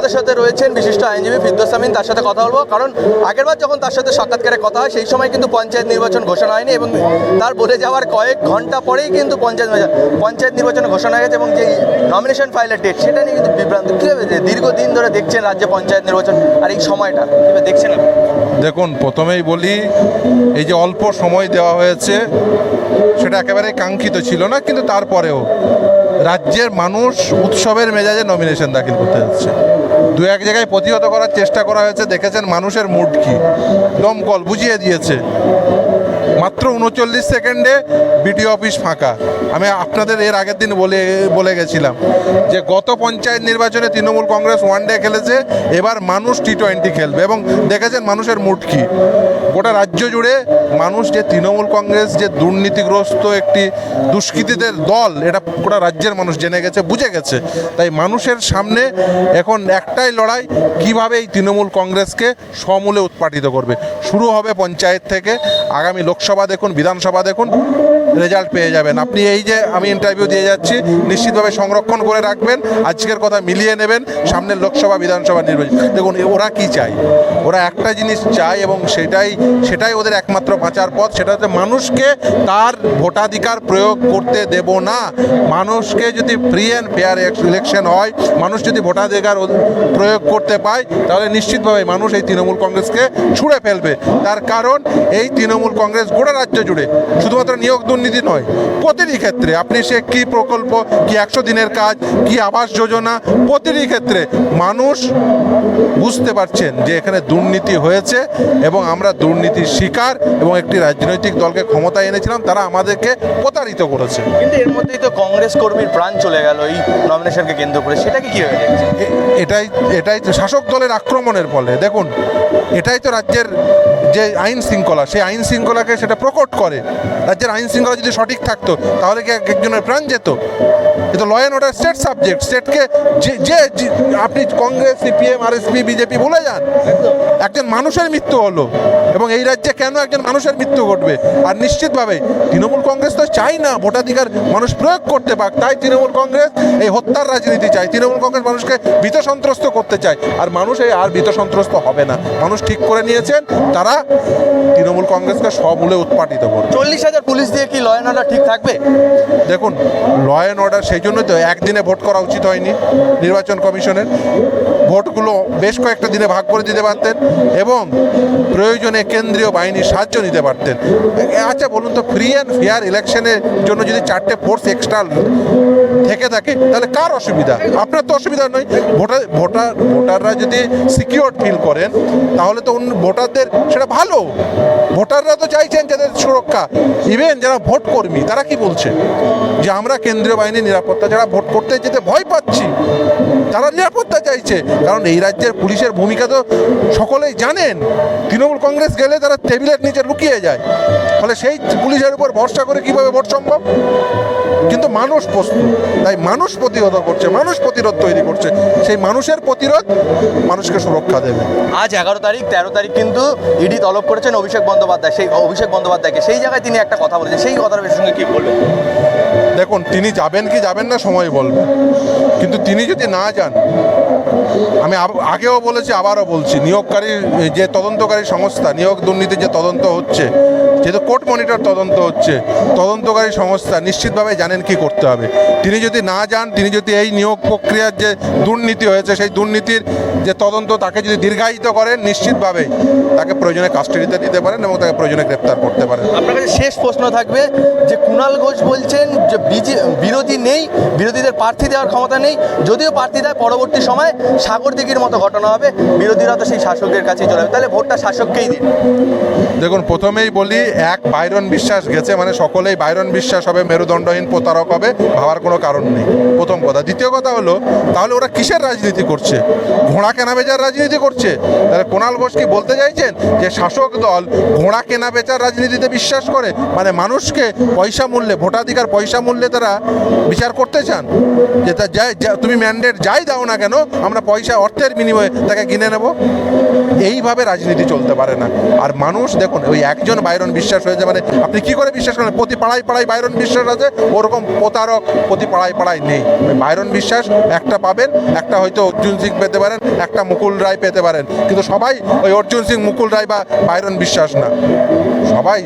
আমাদের সাথে রয়েছেন বিশিষ্ট আইনজীবী ফিরদোস আমিন, তার সাথে কথা বলব। কারণ আগেরবার যখন তার সাথে সাক্ষাৎকারে কথা হয়, সেই সময় কিন্তু পঞ্চায়েত নির্বাচন ঘোষণা হয়নি এবং তার বলে যাওয়ার কয়েক ঘণ্টা পরেই কিন্তু পঞ্চায়েত পঞ্চায়েত নির্বাচন ঘোষণা হয়ে গেছে এবং যে নমিনেশন ফাইলের ডেট সেটা নিয়ে কিন্তু বিভ্রান্ত। কীভাবে দীর্ঘদিন ধরে দেখছেন রাজ্যে পঞ্চায়েত নির্বাচন আর এই সময়টা? কীভাবে দেখছেন দেখুন, প্রথমেই বলি, এই যে অল্প সময় দেওয়া হয়েছে, সেটা একেবারে কাঙ্ক্ষিত ছিল না, কিন্তু তারপরেও রাজ্যের মানুষ উৎসবের মেজাজে নমিনেশন দাখিল করতে যাচ্ছে। দু এক জায়গায় প্রতিহত করার চেষ্টা করা হয়েছে, দেখেছেন মানুষের মুড কি। দমকল বুঝিয়ে দিয়েছে। মাত্র উনচল্লিশ সেকেন্ডে বিডিও অফিস ফাঁকা। আমি আপনাদের এর আগের দিন বলে বলে গেছিলাম যে গত পঞ্চায়েত নির্বাচনে তৃণমূল কংগ্রেস ওয়ান ডে খেলেছে, এবার মানুষ টি টোয়েন্টি খেলবে এবং দেখেছেন মানুষের মুড কি গোটা রাজ্য জুড়ে মানুষ যে তৃণমূল কংগ্রেস যে দুর্নীতিগ্রস্ত একটি দুষ্কৃতীদের দল, এটা গোটা রাজ্যের মানুষ জেনে গেছে, বুঝে গেছে। তাই মানুষের সামনে এখন একটাই লড়াই, কীভাবে এই তৃণমূল কংগ্রেসকে সমূলে উৎপাটিত করবে। শুরু হবে পঞ্চায়েত থেকে, আগামী লোকসভা দেখুন বিধানসভা দেখুন। রেজাল্ট পেয়ে যাবেন। আপনি এই যে আমি ইন্টারভিউ দিয়ে যাচ্ছি, নিশ্চিতভাবে সংরক্ষণ করে রাখবেন, আজকের কথা মিলিয়ে নেবেন, সামনের লোকসভা, বিধানসভা নির্বাচন। দেখুন ওরা কি চায়? ওরা একটা জিনিস চায় এবং সেটাই সেটাই ওদের একমাত্র বাঁচার পথ, সেটা হচ্ছে মানুষকে তার ভোটাধিকার প্রয়োগ করতে দেব না। মানুষকে যদি ফ্রি অ্যান্ড ফেয়ার ইলেকশন হয়, মানুষ যদি ভোটাধিকার প্রয়োগ করতে পায়, তাহলে নিশ্চিতভাবে মানুষ এই তৃণমূল কংগ্রেসকে ছুঁড়ে ফেলবে। তার কারণ, এই তৃণমূল কংগ্রেস গোটা রাজ্য জুড়ে শুধুমাত্র নিয়োগ দুর্নীতি নয় প্রতিটি ক্ষেত্রে। আপনি সে কি প্রকল্প কি একশো দিনের কাজ কি আবাস যোজনা প্রতিটি ক্ষেত্রে মানুষ বুঝতে পারছেন যে এখানে দুর্নীতি হয়েছে এবং আমরা দুর্নীতির শিকার এবং একটি রাজনৈতিক দলকে ক্ষমতায় এনেছিলাম তারা আমাদেরকে প্রতারিত করেছে। কিন্তু এর মধ্যেই তো কংগ্রেস কর্মীর প্রাণ চলে গেল এই নমিনেশনকে কেন্দ্র করে। সেটাকে কীভাবে এটাই এটাই তো শাসক দলের আক্রমণের ফলে। দেখুন এটাই তো রাজ্যের যে আইন শৃঙ্খলা, সেই আইন শৃঙ্খলাকে সেটা প্রকট করে। রাজ্যের আইন শৃঙ্খলা যদি সঠিক থাকতো, তাহলে কি এক- একজনের প্রাণ যেত? এ তো law and order state subject স্টেটকে যে যে আপনি কংগ্রেস, সিপিএম, আরএসপি, বিজেপি ভুলে যান। একজন মানুষের মৃত্যু হলো, এবং এই রাজ্যে কেন একজন মানুষের মৃত্যু ঘটবে? আর নিশ্চিতভাবে তৃণমূল কংগ্রেস তো চাই না, ভোটাধিকার মানুষ প্রয়োগ করতে পাক, তাই তৃণমূল কংগ্রেস এই হত্যার রাজনীতি চায়। তৃণমূল কংগ্রেস মানুষকে ভীত সন্ত্রস্ত করতে চায়, আর মানুষ এই আর ভীত সন্ত্রস্ত হবে না। মানুষ ঠিক করে নিয়েছেন, তারা তৃণমূল কংগ্রেসকে সমূলে উৎপাটিত করবে। চল্লিশ হাজার পুলিশ দিয়ে কি ল অ্যান্ড অর্ডার ঠিক থাকবে? দেখুন ল অ্যান্ড অর্ডার সেই জন্যই তো একদিনে ভোট করা উচিত হয়নি নির্বাচন কমিশনের। ভোটগুলো বেশ কয়েকটা দিনে ভাগ করে দিতে পারতেন এবং প্রয়োজনে কেন্দ্রীয় বাহিনীর সাহায্য নিতে পারতেন। আচ্ছা বলুন তো ফ্রি অ্যান্ড ফেয়ার ইলেকশনের জন্য যদি চারটে ফোর্স এক্সট্রা থেকে থাকে তাহলে কার অসুবিধা? আপনার তো অসুবিধা নয়। ভোটার ভোটার ভোটাররা যদি সিকিউর ফিল করেন তাহলে তো ভোটারদের সেটা ভালো। ভোটাররা তো চাইছেন যাদের সুরক্ষা। ইভেন যারা ভোট কর্মী, তারা কি বলছে? যে আমরা কেন্দ্রীয় বাহিনীর নিরাপত্তা, যারা ভোট করতে যেতে ভয় পাচ্ছি। তারা নিরাপত্তা চাইছে। কারণ এই রাজ্যের পুলিশের ভূমিকা তো সকলেই জানেন। তৃণমূল কংগ্রেস গেলে তারা টেবিলের নিচে লুকিয়ে যায়। ফলে সেই পুলিশের উপর ভরসা করে কীভাবে ভোট সম্ভব? কিন্তু মানুষ প্রস্তুত। তাই মানুষ প্রতিহত করছে মানুষ প্রতিরোধ তৈরি করছে। সেই মানুষের প্রতিরোধ মানুষকে সুরক্ষা দেবে। আজ এগারো তারিখ তেরো তারিখ কিন্তু ইডি তলব করেছেন অভিষেক বন্দ্যোপাধ্যায়। সেই অভিষেক বন্দ্যোপাধ্যায়কে। সেই জায়গায় তিনি একটা কথা বলেছেন। সেই কথার সঙ্গে কি বলবেন? দেখুন তিনি যাবেন কি যাবেন না সময় বলবে। কিন্তু তিনি যদি না যান আমি আগেও বলেছি, আবারও বলছি, নিয়োগকারী যে তদন্তকারী সংস্থা, নিয়োগ দুর্নীতির যে তদন্ত হচ্ছে, যেহেতু কোর্ট মনিটর তদন্ত হচ্ছে, তদন্তকারী সংস্থা নিশ্চিতভাবে জানেন কি করতে হবে। তিনি যদি না যান, তিনি যদি এই নিয়োগ প্রক্রিয়ার যে দুর্নীতি হয়েছে, সেই দুর্নীতির যে তদন্ত তাকে যদি দীর্ঘায়িত করেন, নিশ্চিতভাবে তাকে প্রয়োজনে কাস্টাডিতে নিতে পারেন এবং তাকে প্রয়োজনে গ্রেপ্তার করতে পারেন। আপনার কাছে শেষ প্রশ্ন থাকবে যে কুণাল ঘোষ বলছেন যে বিরোধী নেই, বিরোধীদের প্রার্থী দেওয়ার ক্ষমতা নেই, যদিও প্রার্থী দেয় পরবর্তী সময় সাগর দিঘির মতো ঘটনা হবে, বিরোধীরা তো সেই শাসকের কাছেই চলে যাবে। তাহলে ভোটটা শাসককেই দিন। দেখুন, প্রথমেই বলি, এক, বাইরন বিশ্বাস গেছে মানে সকলেই বাইরন বিশ্বাস হবে, মেরুদণ্ডহীন প্রতারক হবে, ভাবার কোনো কারণ নেই। প্রথম কথা। দ্বিতীয় কথা হলো, তাহলে ওরা কিসের রাজনীতি করছে? ঘোড়া কেনা বেচার রাজনীতি করছে? তাহলে কোনাল ঘোষ কি বলতে চাইছেন যে শাসক দল ঘোড়া কেনা বেচার রাজনীতিতে বিশ্বাস করে? মানে মানুষকে পয়সা মূল্যে, ভোটাধিকার পয়সা মূল্যে তারা বিচার করতে চান? যে তুমি ম্যান্ডেট যাই দাও না কেন, আমরা পয়সা, অর্থের বিনিময়ে তাকে কিনে নেব। এইভাবে রাজনীতি চলতে পারে না। আর মানুষ, দেখুন, ওই একজন বাইরন বিশ্বাস হয়েছে মানে আপনি কি করে বিশ্বাস করেন? প্রতি পাড়ায় পাড়ায় বাইরন বিশ্বাস আছে, ওরকম প্রতারক প্রতি পাড়ায় পাড়ায় নেই। বাইরন বিশ্বাস, একটা পাবেন, একটা হয়তো অর্জুন সিং পেতে পারেন, একটা মুকুল রায় পেতে পারেন। কিন্তু সবাই ওই অর্জুন সিং, মুকুল রায় বা বাইরন বিশ্বাস না। সবাই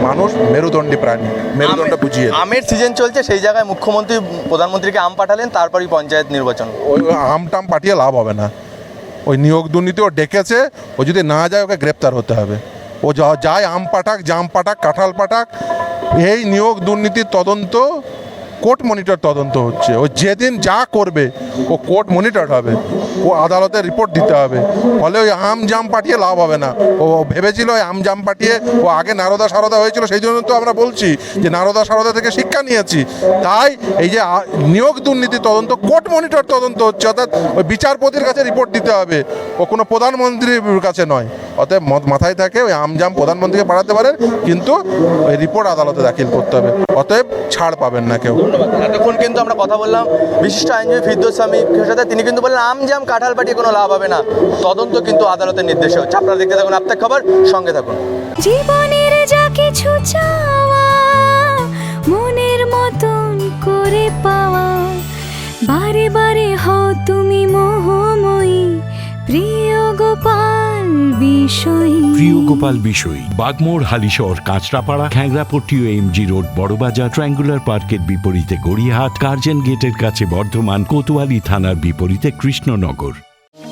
মানুষ মেরুদণ্ডী প্রাণী মেরুদণ্ড বুঝিয়ে আমের সিজন চলছে সেই জায়গায় মুখ্যমন্ত্রী প্রধানমন্ত্রীকে আম পাঠালেন তারপরই পঞ্চায়েত নির্বাচন। ওই আম টাম পাঠিয়ে লাভ হবে না। ওই নিয়োগ দুর্নীতি ও ডেকেছে ও যদি না যায় ওকে গ্রেপ্তার হতে হবে। ও যা- যায় আম পাঠাক জাম পাঠাক কাঁঠাল পাঠাক এই নিয়োগ দুর্নীতির তদন্ত কোর্ট মনিটর তদন্ত হচ্ছে। ও যেদিন যা করবে ও কোর্ট মনিটর হবে। আদালতে রিপোর্ট দিতে হবে। ফলে ওই আম জাম পাঠিয়ে লাভ হবে না। ও ভেবেছিল ওই আম জাম পাঠিয়ে ও আগে নারদা সারদা হয়েছিল, সেই জন্য তো আমরা বলছি যে নারদা সারদা থেকে শিক্ষা নিয়েছি। তাই এই যে নিয়োগ দুর্নীতি তদন্ত কোর্ট মনিটর তদন্ত হচ্ছে, অর্থাৎ ওই বিচারপতির কাছে রিপোর্ট দিতে হবে। ও কোনো প্রধানমন্ত্রীর কাছে নয়। অতএব মাথায় থাকে, ওই আমজাম প্রধানমন্ত্রীকে পাঠাতে পারেন, কিন্তু ওই রিপোর্ট আদালতে দাখিল করতে হবে। অতএব ছাড় পাবেন না কেউ। এতক্ষণ কিন্তু আমরা কথা বললাম, বিশিষ্ট আইনজীবী ফিরদোস স্বামীর সাথে, তিনি কিন্তু বললেন, আম জাম কাঁঠাল পাঠিয়ে কোনো লাভ হবে না। তদন্ত কিন্তু আদালতের নির্দেশে হচ্ছে। আপনারা দেখতে থাকুন আপনার খবর, সঙ্গে থাকুন। জীবনের যা কিছু চাওয়া, মনের মতন করে পাওয়া, বারে বারে হও তুমি মোহময়ী, Priya Priya Gopal Bishoy, Bagmore, Halisahar, Kanchrapara, Khyangrapatti MG road, Barabazar, triangular পার্কের বিপরীতে গড়িয়াহাট, কার্জেন গেটের কাছে বর্ধমান, কোতোয়ালি থানার বিপরীতে কৃষ্ণনগর।